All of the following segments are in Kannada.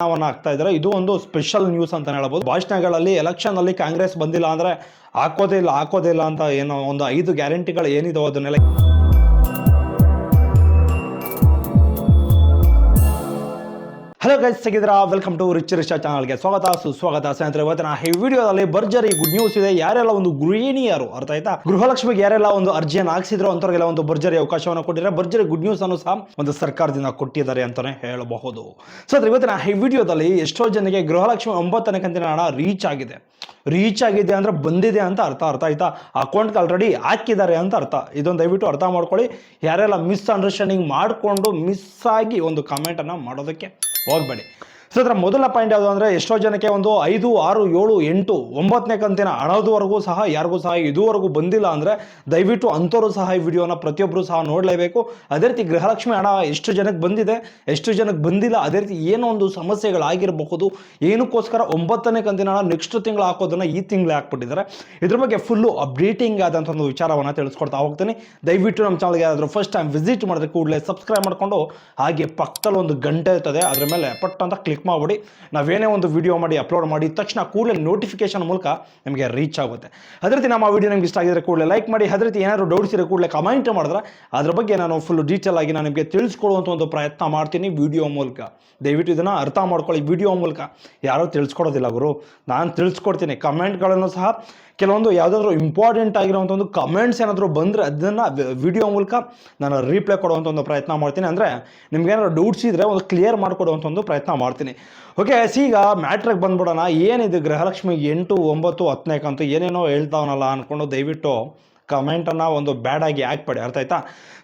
ಚುನಾವಣೆ ಆಗ್ತಾ ಇದ್ದಾರೆ ಇದು ಒಂದು ಸ್ಪೆಷಲ್ ನ್ಯೂಸ್ ಅಂತ ಹೇಳ್ಬೋದು. ಭಾಷಣಗಳಲ್ಲಿ ಎಲೆಕ್ಷನ್ ಅಲ್ಲಿ ಕಾಂಗ್ರೆಸ್ ಬಂದಿಲ್ಲ ಅಂದ್ರೆ ಹಾಕೋದೇ ಇಲ್ಲ ಹಾಕೋದೇ ಇಲ್ಲ ಅಂತ ಏನೋ ಒಂದು ಐದು ಗ್ಯಾರಂಟಿಗಳು ಏನಿದಾವೆ ಅದನ್ನೆಲ್ಲ ಹಲೋ ಗೈಸ್ ಸಿಗಿದ್ರ ವೆಲ್ಕಮ್ ಟು ರಿಚ್ ರಿಷಾ ಚಾನಲ್ಗೆ ಸ್ವಾಗತ. ಸುಸ್ವಾಗತ. ಸ್ನೇಹಿತರೆ, ಇವತ್ತಿನ ಈ ವಿಡಿಯೋದಲ್ಲಿ ಭರ್ಜರಿ ಗುಡ್ ನ್ಯೂಸ್ ಇದೆ. ಯಾರೆಲ್ಲ ಒಂದು ಗೃಹಿಣಿಯರು, ಅರ್ಥ ಆಯ್ತಾ? ಗೃಹಲಕ್ಷ್ಮಿಗೆ ಯಾರೆಲ್ಲ ಒಂದು ಅರ್ಜಿಯನ್ನು ಹಾಕ್ಸಿದ್ರು ಅಂತವ್ರಿಗೆಲ್ಲ ಒಂದು ಭರ್ಜರಿ ಅವಕಾಶವನ್ನು ಕೊಟ್ಟಿದ್ದಾರೆ. ಭರ್ಜರಿ ಗುಡ್ ನ್ಯೂಸ್ ಅನ್ನು ಸಹ ಒಂದು ಸರ್ಕಾರದಿಂದ ಕೊಟ್ಟಿದ್ದಾರೆ ಅಂತಾನೆ ಹೇಳಬಹುದು. ಸೊ ಇವತ್ತಿನ ಈ ವಿಡಿಯೋದಲ್ಲಿ ಎಷ್ಟೋ ಜನಕ್ಕೆ ಗೃಹಲಕ್ಷ್ಮಿ ಒಂಬತ್ತನೇ ಕಂತಿನ ಹಣ ರೀಚ್ ಆಗಿದೆ. ರೀಚ್ ಆಗಿದೆ ಅಂದ್ರೆ ಬಂದಿದೆ ಅಂತ ಅರ್ಥ ಅರ್ಥ ಆಯ್ತಾ? ಅಕೌಂಟ್ಗೆ ಆಲ್ರೆಡಿ ಹಾಕಿದ್ದಾರೆ ಅಂತ ಅರ್ಥ. ಇದೊಂದು ದಯವಿಟ್ಟು ಅರ್ಥ ಮಾಡ್ಕೊಳ್ಳಿ. ಯಾರೆಲ್ಲ ಮಿಸ್ ಅಂಡರ್ಸ್ಟ್ಯಾಂಡಿಂಗ್ ಮಾಡಿಕೊಂಡು ಮಿಸ್ ಆಗಿ ಒಂದು ಕಮೆಂಟನ್ನು ಮಾಡೋದಕ್ಕೆ बहुत बड़े। ಸೊ ಅದರ ಮೊದಲ ಪಾಯಿಂಟ್ ಯಾವುದು ಅಂದರೆ ಎಷ್ಟೋ ಜನಕ್ಕೆ ಒಂದು ಐದು, ಆರು, ಏಳು, ಎಂಟು, ಒಂಬತ್ತನೇ ಕಂತಿನ ಹಣದವರೆಗೂ ಸಹ ಯಾರಿಗೂ ಸಹ ಇದುವರೆಗೂ ಬಂದಿಲ್ಲ ಅಂದರೆ ದಯವಿಟ್ಟು ಅಂಥವರು ಸಹ ಈ ವಿಡಿಯೋನ ಪ್ರತಿಯೊಬ್ಬರು ಸಹ ನೋಡಲೇಬೇಕು. ಅದೇ ರೀತಿ ಗೃಹಲಕ್ಷ್ಮಿ ಹಣ ಎಷ್ಟು ಜನಕ್ಕೆ ಬಂದಿದೆ, ಎಷ್ಟು ಜನಕ್ಕೆ ಬಂದಿಲ್ಲ, ಅದೇ ರೀತಿ ಏನೋ ಒಂದು ಸಮಸ್ಯೆಗಳಾಗಿರಬಹುದು, ಏನಕ್ಕೋಸ್ಕರ ಒಂಬತ್ತನೇ ಕಂತಿನ ಹಣ ನೆಕ್ಸ್ಟ್ ತಿಂಗಳು ಹಾಕೋದನ್ನು ಈ ತಿಂಗಳೇ ಹಾಕ್ಬಿಟ್ಟಿದ್ದಾರೆ. ಇದ್ರ ಬಗ್ಗೆ ಫುಲ್ಲು ಅಪ್ಡೇಟಿಂಗ್ ಆದಂಥ ಒಂದು ವಿಚಾರವನ್ನು ತಿಳಿಸ್ಕೊಡ್ತಾ ಹೋಗ್ತೀನಿ. ದಯವಿಟ್ಟು ನಮ್ಮ ಚಾನಲ್ಗೆ ಯಾರಾದರೂ ಫಸ್ಟ್ ಟೈಮ್ ವಿಸಿಟ್ ಮಾಡಿದ್ರೆ ಕೂಡಲೇ ಸಬ್ಸ್ಕ್ರೈಬ್ ಮಾಡಿಕೊಂಡು ಹಾಗೆ ಪಕ್ಕದಲ್ಲಿ ಒಂದು ಗಂಟೆ ಇರ್ತದೆ, ಅದ್ರ ಮೇಲೆ ಪಟ್ ಅಂತ ಕ್ಲಿಕ್ ಮಾಡಿಬಿಡಿ. ನಾವೇನೇ ಒಂದು ವಿಡಿಯೋ ಮಾಡಿ ಅಪ್ಲೋಡ್ ಮಾಡಿ, ತಕ್ಷಣ ಕೂಡಲೇ ನೋಟಿಫಿಕೇಶನ್ ಮೂಲಕ ನಿಮಗೆ ರೀಚ್ ಆಗುತ್ತೆ. ಅದೇ ರೀತಿ ನಮ್ಮ ವಿಡಿಯೋ ನಿಮ್ಗೆ ಇಷ್ಟ ಆಗಿದ್ರೆ ಕೂಡಲೇ ಲೈಕ್ ಮಾಡಿ. ಅದೇ ರೀತಿ ಏನಾದರೂ ಡೌಟ್ಸ್ ಇರೋ ಕೂಡಲೇ ಕಮೆಂಟ್ ಮಾಡಿದ್ರೆ ಅದ್ರ ಬಗ್ಗೆ ನಾನು ಫುಲ್ ಡೀಟೇಲ್ ಆಗಿ ನಾನು ನಿಮಗೆ ತಿಳಿಸ್ಕೊಡುವಂಥ ಒಂದು ಪ್ರಯತ್ನ ಮಾಡ್ತೀನಿ ವಿಡಿಯೋ ಮೂಲಕ. ದಯವಿಟ್ಟು ಇದನ್ನು ಅರ್ಥ ಮಾಡ್ಕೊಳ್ಳಿ ವಿಡಿಯೋ ಮೂಲಕ. ಯಾರೂ ತಿಳಿಸ್ಕೊಡೋದಿಲ್ಲ ಗುರು. ನಾನು ತಿಳಿಸ್ಕೊಡ್ತೀನಿ. ಕಮೆಂಟ್ಗಳನ್ನು ಸಹ ಕೆಲವೊಂದು ಯಾವುದಾದ್ರೂ ಇಂಪಾರ್ಟೆಂಟ್ ಆಗಿರುವಂಥ ಒಂದು ಕಮೆಂಟ್ಸ್ ಏನಾದರೂ ಬಂದರೆ ಅದನ್ನು ವಿಡಿಯೋ ಮೂಲಕ ನಾನು ರಿಪ್ಲೈ ಕೊಡುವಂಥ ಒಂದು ಪ್ರಯತ್ನ ಮಾಡ್ತೀನಿ. ಅಂದರೆ ಏನಾದರೂ ಡೌಟ್ಸ್ ಇದ್ದರೆ ಒಂದು ಕ್ಲಿಯರ್ ಮಾಡಿಕೊಡುವಂಥ ಒಂದು ಪ್ರಯತ್ನ ಮಾಡ್ತೀನಿ. ಓಕೆ ಈಗ ಮ್ಯಾಟ್ರಿಗೆ ಬಂದ್ಬಿಡೋಣ. ಏನಿದು ಗೃಹಲಕ್ಷ್ಮಿ ಎಂಟು, ಒಂಬತ್ತು ಹತ್ತನೇ ಕಂತು ಏನೇನೋ ಹೇಳ್ತಾವನಲ್ಲ ಅಂದ್ಕೊಂಡು ದಯವಿಟ್ಟು ಕಮೆಂಟನ್ನು ಒಂದು ಬ್ಯಾಡಾಗಿ ಹಾಕ್ಬೇಡಿ ಅರ್ಥ ಆಯ್ತಾ?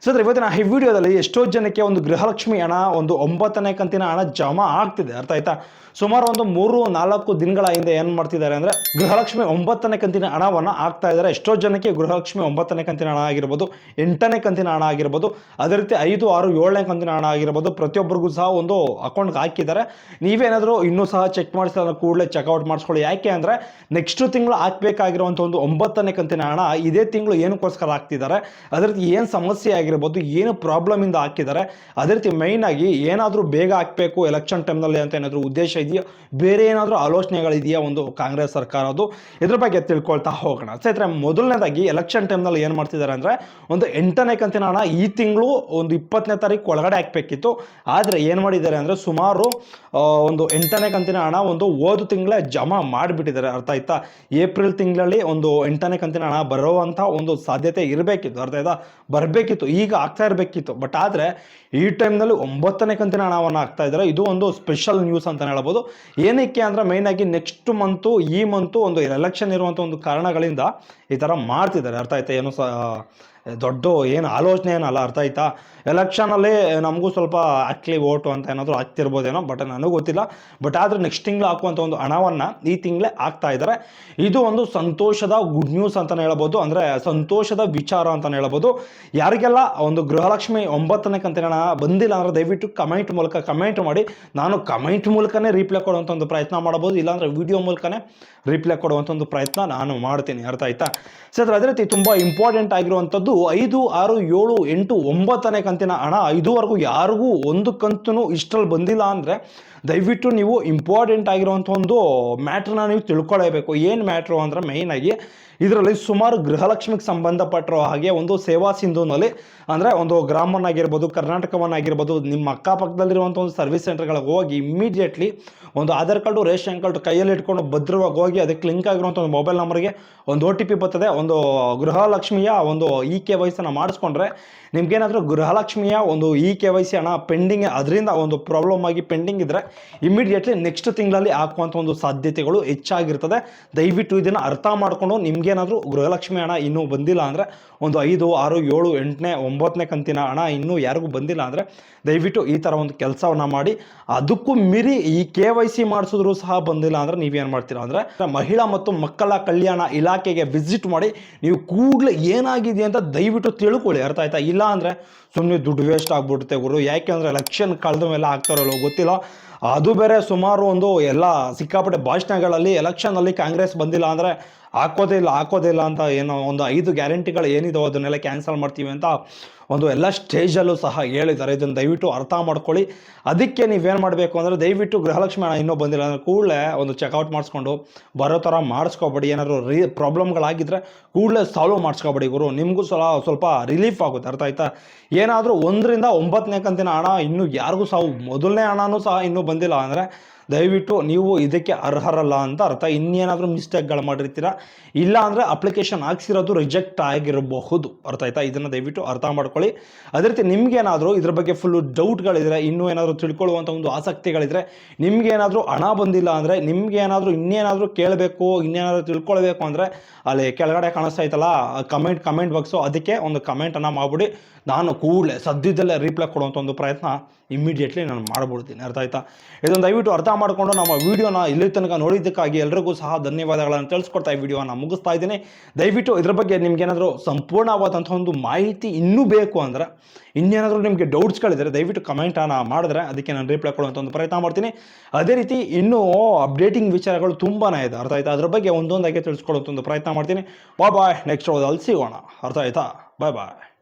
ಸೊ ಅದ್ರ ಇವತ್ತಿನ ಈ ವಿಡಿಯೋದಲ್ಲಿ ಎಷ್ಟೋ ಜನಕ್ಕೆ ಒಂದು ಗೃಹಲಕ್ಷ್ಮಿ ಹಣ, ಒಂದು ಒಂಬತ್ತನೇ ಕಂತಿನ ಹಣ ಜಮಾ ಆಗ್ತಿದೆ, ಅರ್ಥ ಆಯ್ತಾ? ಸುಮಾರು ಒಂದು ಮೂರು, ನಾಲ್ಕು ದಿನಗಳ ಹಿಂದೆ ಏನು ಮಾಡ್ತಿದ್ದಾರೆ ಅಂದರೆ ಗೃಹಲಕ್ಷ್ಮಿ ಒಂಬತ್ತನೇ ಕಂತಿನ ಹಣವನ್ನು ಆಗ್ತಾ ಇದ್ದಾರೆ. ಎಷ್ಟೋ ಜನಕ್ಕೆ ಗೃಹಲಕ್ಷ್ಮಿ ಒಂಬತ್ತನೇ ಕಂತಿನ ಹಣ ಆಗಿರ್ಬೋದು, ಎಂಟನೇ ಕಂತಿನ ಹಣ ಆಗಿರ್ಬೋದು, ಅದೇ ರೀತಿ ಐದು, ಆರು, ಏಳನೇ ಕಂತಿನ ಹಣ ಆಗಿರ್ಬೋದು, ಪ್ರತಿಯೊಬ್ಬರಿಗೂ ಸಹ ಒಂದು ಅಕೌಂಟ್ಗೆ ಹಾಕಿದ್ದಾರೆ. ನೀವೇನಾದರೂ ಇನ್ನೂ ಸಹ ಚೆಕ್ ಮಾಡಿಸಿದ ಕೂಡಲೇ ಚೆಕ್ಔಟ್ ಮಾಡಿಸ್ಕೊಳ್ಳಿ. ಯಾಕೆ ಅಂದರೆ ನೆಕ್ಸ್ಟ್ ತಿಂಗಳು ಹಾಕಬೇಕಾಗಿರುವಂಥ ಒಂದು ಒಂಬತ್ತನೇ ಕಂತಿನ ಹಣ ಇದೇ ತಿಂಗಳು ಏನಕ್ಕೋಸ್ಕರ ಹಾಕ್ತಿದ್ದಾರೆ? ಅದೇ ರೀತಿ ಏನು ಸಮಸ್ಯೆ ಆಗಿರ್ಬೋದು, ಏನು ಪ್ರಾಬ್ಲಮಿಂದ ಹಾಕಿದ್ದಾರೆ, ಅದೇ ರೀತಿ ಮೈನ್ ಆಗಿ ಏನಾದರೂ ಬೇಗ ಹಾಕಬೇಕು ಎಲೆಕ್ಷನ್ ಟೈಮ್ನಲ್ಲಿ ಅಂತ ಏನಾದರೂ ಉದ್ದೇಶ ಇದೆಯಾ? ಬೇರೆ ಏನಾದರೂ ಆಲೋಚನೆಗಳಿದೆಯಾ ಒಂದು ಕಾಂಗ್ರೆಸ್ ಸರ್ಕಾರದ್ದು ಇದ್ರ ಬಗ್ಗೆ ತಿಳ್ಕೊಳ್ತಾ ಹೋಗೋಣ. ಸ್ನೇಹಿತರೆ ಮೊದಲನೇದಾಗಿ ಎಲೆಕ್ಷನ್ ಟೈಮ್ನಲ್ಲಿ ಏನು ಮಾಡ್ತಿದ್ದಾರೆ ಅಂದರೆ, ಒಂದು ಎಂಟನೇ ಕಂತಿನ ಹಣ ಈ ತಿಂಗಳು ಒಂದು ಇಪ್ಪತ್ತನೇ ತಾರೀಕು ಒಳಗಡೆ ಹಾಕಬೇಕಿತ್ತು. ಆದರೆ ಏನು ಮಾಡಿದ್ದಾರೆ ಅಂದರೆ, ಸುಮಾರು ಒಂದು ಎಂಟನೇ ಕಂತಿನ ಹಣ ಒಂದು ಓದು ತಿಂಗಳೇ ಜಮಾ ಮಾಡಿಬಿಟ್ಟಿದ್ದಾರೆ. ಅರ್ಥ ಆಯ್ತಾ? ಏಪ್ರಿಲ್ ತಿಂಗಳಲ್ಲಿ ಒಂದು ಎಂಟನೇ ಕಂತಿನ ಹಣ ಬರುವಂಥ ಒಂದು ಸಾಧ್ಯತೆ ಇರಬೇಕಿತ್ತು. ಅರ್ಥ ಆಯ್ತಾ? ಬರಬೇಕಿತ್ತು. ಈಗ ಆಗ್ತಾ ಇರಬೇಕಿತ್ತು. ಬಟ್ ಆದರೆ ಈ ಟೈಮ್ನಲ್ಲಿ ಒಂಬತ್ತನೇ ಕಂತಿನ ಹಣವನ್ನು ಆಗ್ತಾ ಇದ್ದಾರೆ. ಇದು ಒಂದು ಸ್ಪೆಷಲ್ ನ್ಯೂಸ್ ಅಂತಲೇ ಹೇಳ್ಬೋದು. ಏನಕ್ಕೆ ಅಂದರೆ ಮೇಯ್ನಾಗಿ ನೆಕ್ಸ್ಟ್ ಮಂತು ಈ ಮಂತು ಒಂದು ಎಲೆಕ್ಷನ್ ಇರುವಂಥ ಒಂದು ಕಾರಣಗಳಿಂದ ಈ ಥರ ಮಾಡ್ತಿದ್ದಾರೆ. ಅರ್ಥ ಆಯ್ತಾ? ಏನು ಸ ದೊಡ್ಡ ಏನು ಆಲೋಚನೆ ಏನಲ್ಲ, ಅರ್ಥ ಆಯ್ತಾ? ಎಲೆಕ್ಷನಲ್ಲಿ ನಮಗೂ ಸ್ವಲ್ಪ ಹಾಕ್ಲಿ ಓಟು ಅಂತ ಏನಾದರೂ ಆಗ್ತಿರ್ಬೋದೇನೋ ಬಟ್ ನನಗೂ ಗೊತ್ತಿಲ್ಲ. ಬಟ್ ಆದರೆ ನೆಕ್ಸ್ಟ್ ತಿಂಗಳು ಹಾಕುವಂಥ ಒಂದು ಹಣವನ್ನು ಈ ತಿಂಗಳೇ ಹಾಕ್ತಾ ಇದ್ದಾರೆ ಇದು ಒಂದು ಸಂತೋಷದ ಗುಡ್ ನ್ಯೂಸ್ ಅಂತಲೇ ಹೇಳ್ಬೋದು. ಅಂದರೆ ಸಂತೋಷದ ವಿಚಾರ ಅಂತಲೇ ಹೇಳ್ಬೋದು. ಯಾರಿಗೆಲ್ಲ ಒಂದು ಗೃಹಲಕ್ಷ್ಮಿ ಒಂಬತ್ತನೇ ಕಂತಿನ ಬಂದಿಲ್ಲ ಅಂದರೆ ದಯವಿಟ್ಟು ಕಮೆಂಟ್ ಮೂಲಕ ಕಮೆಂಟ್ ಮಾಡಿ. ನಾನು ಕಮೆಂಟ್ ಮೂಲಕನೇ ರಿಪ್ಲೈ ಕೊಡುವಂಥ ಒಂದು ಪ್ರಯತ್ನ ಮಾಡ್ಬೋದು ಇಲ್ಲಾಂದರೆ ವಿಡಿಯೋ ಮೂಲಕನೇ ರಿಪ್ಲೈ ಕೊಡುವಂಥ ಒಂದು ಪ್ರಯತ್ನ ನಾನು ಮಾಡ್ತೀನಿ. ಅರ್ಥ ಆಯ್ತಾ? ಸರ್ ಅದೇ ರೀತಿ ತುಂಬ ಇಂಪಾರ್ಟೆಂಟ್ ಆಗಿರುವಂಥದ್ದು ಐದು, ಆರು, ಏಳು, ಎಂಟು, ಒಂಬತ್ತನೇ ಕಂತಿನ ಹಣ ಐದುವರೆಗೂ ಯಾರಿಗೂ ಒಂದು ಕಂತು ಇಷ್ಟರಲ್ಲಿ ಬಂದಿಲ್ಲ ಅಂದರೆ ದಯವಿಟ್ಟು ನೀವು ಇಂಪಾರ್ಟೆಂಟ್ ಆಗಿರುವಂಥ ಒಂದು ಮ್ಯಾಟ್ರನ್ನ ನೀವು ತಿಳ್ಕೊಳ್ಳೇಬೇಕು. ಏನು ಮ್ಯಾಟ್ರು ಅಂದರೆ ಮೇಯ್ನಾಗಿ ಇದರಲ್ಲಿ ಸುಮಾರು ಗೃಹಲಕ್ಷ್ಮಿಗೆ ಸಂಬಂಧಪಟ್ಟಿರೋ ಹಾಗೆ ಒಂದು ಸೇವಾ ಸಿಂಧುನಲ್ಲಿ, ಅಂದರೆ ಒಂದು ಗ್ರಾಮವನ್ನಾಗಿರ್ಬೋದು, ಕರ್ನಾಟಕವನ್ನಾಗಿರ್ಬೋದು, ನಿಮ್ಮ ಅಕ್ಕಪಕ್ಕದಲ್ಲಿರುವಂಥ ಒಂದು ಸರ್ವಿಸ್ ಸೆಂಟರ್ಗಳಿಗೆ ಹೋಗಿ ಇಮ್ಮಿಡಿಯೇಟ್ಲಿ ಒಂದು ಆಧಾರ್ ಕಾರ್ಡು, ರೇಷನ್ ಕಾರ್ಡ್ ಕೈಯಲ್ಲಿ ಇಟ್ಕೊಂಡು ಭದ್ರವಾಗಿ ಹೋಗಿ ಅದಕ್ಕೆ ಲಿಂಕ್ ಆಗಿರುವಂಥ ಒಂದು ಮೊಬೈಲ್ ನಂಬರ್ಗೆ ಒಂದು ಒ ಟಿ ಪಿ ಬರ್ತದೆ. ಒಂದು ಗೃಹಲಕ್ಷ್ಮಿಯ ಒಂದು ಇ ಕೆ ವೈಸನ್ನು ಮಾಡಿಸ್ಕೊಂಡ್ರೆ ನಿಮ್ಗೇನಾದರೂ ಗೃಹಲಕ್ಷ್ಮಿಯ ಒಂದು ಇ ಕೆ ವೈ ಸಿ ಹಣ ಪೆಂಡಿಂಗ್, ಅದರಿಂದ ಒಂದು ಪ್ರಾಬ್ಲಮ್ ಆಗಿ ಪೆಂಡಿಂಗ್ ಇದ್ದರೆ ಇಮ್ಮಿಡಿಯೇಟ್ಲಿ ನೆಕ್ಸ್ಟ್ ತಿಂಗಳಲ್ಲಿ ಹಾಕುವಂಥ ಒಂದು ಸಾಧ್ಯತೆಗಳು ಹೆಚ್ಚಾಗಿರ್ತದೆ. ದಯವಿಟ್ಟು ಇದನ್ನು ಅರ್ಥ ಮಾಡಿಕೊಂಡು ನಿಮ್ಗೇನಾದರೂ ಗೃಹಲಕ್ಷ್ಮಿ ಹಣ ಇನ್ನೂ ಬಂದಿಲ್ಲ ಅಂದರೆ ಒಂದು ಐದು, ಆರು, ಏಳು, ಎಂಟನೇ, ಒಂಬತ್ತನೇ ಕಂತಿನ ಹಣ ಇನ್ನೂ ಯಾರಿಗೂ ಬಂದಿಲ್ಲ ಅಂದರೆ ದಯವಿಟ್ಟು ಈ ಥರ ಒಂದು ಕೆಲಸವನ್ನು ಮಾಡಿ. ಅದಕ್ಕೂ ಮೀರಿ ಈ ಕೆ ವೈ ಸಿ ಮಾಡಿಸಿದ್ರು ಸಹ ಬಂದಿಲ್ಲ ಅಂದರೆ ನೀವೇನು ಮಾಡ್ತೀರಾ ಅಂದರೆ ಮಹಿಳಾ ಮತ್ತು ಮಕ್ಕಳ ಕಲ್ಯಾಣ ಇಲಾಖೆಗೆ ವಿಸಿಟ್ ಮಾಡಿ ನೀವು ಕೂಡಲೇ ಏನಾಗಿದೆ ಅಂತ ದಯವಿಟ್ಟು ತಿಳ್ಕೊಳ್ಳಿ. ಅರ್ಥ ಆಯ್ತಾ? ಇಲ್ಲ ಅಂದರೆ ಸುಮ್ಮನೆ ದುಡ್ಡು ವೇಸ್ಟ್ ಆಗ್ಬಿಡುತ್ತೆ ಗುರು. ಯಾಕೆ ಅಂದರೆ ಎಲೆಕ್ಷನ್ ಕಳೆದ ಮೇಲೆ ಆಗ್ತಾರಲ್ಲೋ ಗೊತ್ತಿಲ್ಲ. ಅದು ಬೇರೆ ಸುಮಾರು ಒಂದು ಎಲ್ಲ ಸಿಕ್ಕಾಪಟ್ಟೆ ಭಾಷಣಗಳಲ್ಲಿ ಎಲೆಕ್ಷನಲ್ಲಿ ಕಾಂಗ್ರೆಸ್ ಬಂದಿಲ್ಲ ಅಂದರೆ ಹಾಕೋದೇ ಇಲ್ಲ ಹಾಕೋದೇ ಇಲ್ಲ ಅಂತ ಏನೋ ಒಂದು ಐದು ಗ್ಯಾರಂಟಿಗಳು ಏನಿದಾವೆ, ಅದನ್ನೆಲ್ಲ ಕ್ಯಾನ್ಸಲ್ ಮಾಡ್ತೀವಿ ಅಂತ ಒಂದು ಎಲ್ಲ ಸ್ಟೇಜಲ್ಲೂ ಸಹ ಹೇಳಿದ್ದಾರೆ. ಇದನ್ನು ದಯವಿಟ್ಟು ಅರ್ಥ ಮಾಡ್ಕೊಳ್ಳಿ. ಅದಕ್ಕೆ ನೀವೇನು ಮಾಡಬೇಕು ಅಂದರೆ ದಯವಿಟ್ಟು ಗೃಹಲಕ್ಷ್ಮಿ ಹಣ ಇನ್ನೂ ಬಂದಿಲ್ಲ ಅಂದರೆ ಕೂಡಲೇ ಒಂದು ಚೆಕ್ಔಟ್ ಮಾಡಿಸ್ಕೊಂಡು ಬರೋ ಥರ ಮಾಡಿಸ್ಕೊಬೇಡಿ. ಏನಾದರೂ ರೀ ಪ್ರಾಬ್ಲಮ್ಗಳಾಗಿದ್ದರೆ ಕೂಡಲೇ ಸಾಲ್ವ್ ಮಾಡಿಸ್ಕೊಬೇಡಿ ಗುರು. ನಿಮಗೂ ಸ್ವಲ್ಪ ಸ್ವಲ್ಪ ರಿಲೀಫ್ ಆಗುತ್ತೆ. ಅರ್ಥ ಆಯ್ತಾ? ಏನಾದರೂ ಒಂದರಿಂದ ಒಂಬತ್ತನೇ ಕಂತಿನ ಹಣ ಇನ್ನೂ ಯಾರಿಗೂ ಸಹ, ಮೊದಲನೇ ಹಣನೂ ಸಹ ಇನ್ನೂ ಬಂದಿಲ್ಲ ಅಂದರೆ ದಯವಿಟ್ಟು ನೀವು ಇದಕ್ಕೆ ಅರ್ಹರಲ್ಲ ಅಂತ ಅರ್ಥ. ಇನ್ನೇನಾದರೂ ಮಿಸ್ಟೇಕ್ಗಳು ಮಾಡಿರ್ತೀರಾ? ಇಲ್ಲ ಅಂದರೆ ಅಪ್ಲಿಕೇಶನ್ ಹಾಕ್ಸಿರೋದು ರಿಜೆಕ್ಟ್ ಆಗಿರಬಹುದು. ಅರ್ಥ ಆಯ್ತಾ? ಇದನ್ನು ದಯವಿಟ್ಟು ಅರ್ಥ ಮಾಡ್ಕೊಳ್ಳಿ. ಅದೇ ರೀತಿ ನಿಮ್ಗೇನಾದರೂ ಇದ್ರ ಬಗ್ಗೆ ಫುಲ್ಲು ಡೌಟ್ಗಳಿದ್ರೆ ಇನ್ನೂ ಏನಾದರೂ ತಿಳ್ಕೊಳ್ಳುವಂಥ ಒಂದು ಆಸಕ್ತಿಗಳಿದ್ರೆ, ನಿಮ್ಗೇನಾದರೂ ಹಣ ಬಂದಿಲ್ಲ ಅಂದರೆ, ನಿಮ್ಗೇನಾದರೂ ಇನ್ನೇನಾದರೂ ಕೇಳಬೇಕು, ಇನ್ನೇನಾದರೂ ತಿಳ್ಕೊಳ್ಬೇಕು ಅಂದರೆ, ಅಲ್ಲಿ ಕೆಳಗಡೆ ಕಾಣಿಸ್ತಾ ಐತಲ್ಲ ಕಮೆಂಟ್ ಕಮೆಂಟ್ ಬಾಕ್ಸು ಅದಕ್ಕೆ ಒಂದು ಕಮೆಂಟನ್ನು ಮಾಡಿಬಿಡಿ. ನಾನು ಕೂಡಲೇ ಸದ್ಯದಲ್ಲೇ ರಿಪ್ಲೈ ಕೊಡುವಂಥ ಒಂದು ಪ್ರಯತ್ನ ಇಮ್ಮಿಡಿಯೇಟ್ಲಿ ನಾನು ಮಾಡ್ಬಿಡ್ತೀನಿ. ಅರ್ಥ ಆಯ್ತಾ? ಇದನ್ನು ದಯವಿಟ್ಟು ಅರ್ಥ ಮಾಡಿಕೊಂಡು ನಮ್ಮ ವೀಡಿಯೋನ ಇಲ್ಲಿ ತನಕ ನೋಡಿದ್ದಕ್ಕಾಗಿ ಎಲ್ರಿಗೂ ಸಹ ಧನ್ಯವಾದಗಳನ್ನು ತಿಳಿಸ್ಕೊಡ್ತಾ ಈ ವಿಡಿಯೋನ ಮುಗಿಸ್ತಾ ಇದ್ದೀನಿ. ದಯವಿಟ್ಟು ಇದ್ರ ಬಗ್ಗೆ ನಿಮ್ಗೇನಾದರೂ ಸಂಪೂರ್ಣವಾದಂಥ ಒಂದು ಮಾಹಿತಿ ಇನ್ನೂ ಬೇಕು ಅಂದರೆ ಇನ್ನೇನಾದರೂ ನಿಮಗೆ ಡೌಟ್ಸ್ಗಳಿದ್ರೆ ದಯವಿಟ್ಟು ಕಮೆಂಟನ್ನು ಮಾಡಿದ್ರೆ ಅದಕ್ಕೆ ನಾನು ರಿಪ್ಲೈ ಕೊಡುವಂಥ ಒಂದು ಪ್ರಯತ್ನ ಮಾಡ್ತೀನಿ. ಅದೇ ರೀತಿ ಇನ್ನೂ ಅಪ್ಡೇಟಿಂಗ್ ವಿಚಾರಗಳು ತುಂಬಾ ಇದೆ. ಅರ್ಥ ಆಯ್ತಾ? ಅದ್ರ ಬಗ್ಗೆ ಒಂದೊಂದಾಗಿ ತಿಳಿಸ್ಕೊಡುವಂಥ ಒಂದು ಪ್ರಯತ್ನ ಮಾಡ್ತೀನಿ. ಬಾಯ್ ಬಾಯ್ ನೆಕ್ಸ್ಟ್ ಅಲ್ಲಿ ಸಿಗೋಣ. ಅರ್ಥ ಆಯ್ತಾ? ಬಾಯ್ ಬಾಯ್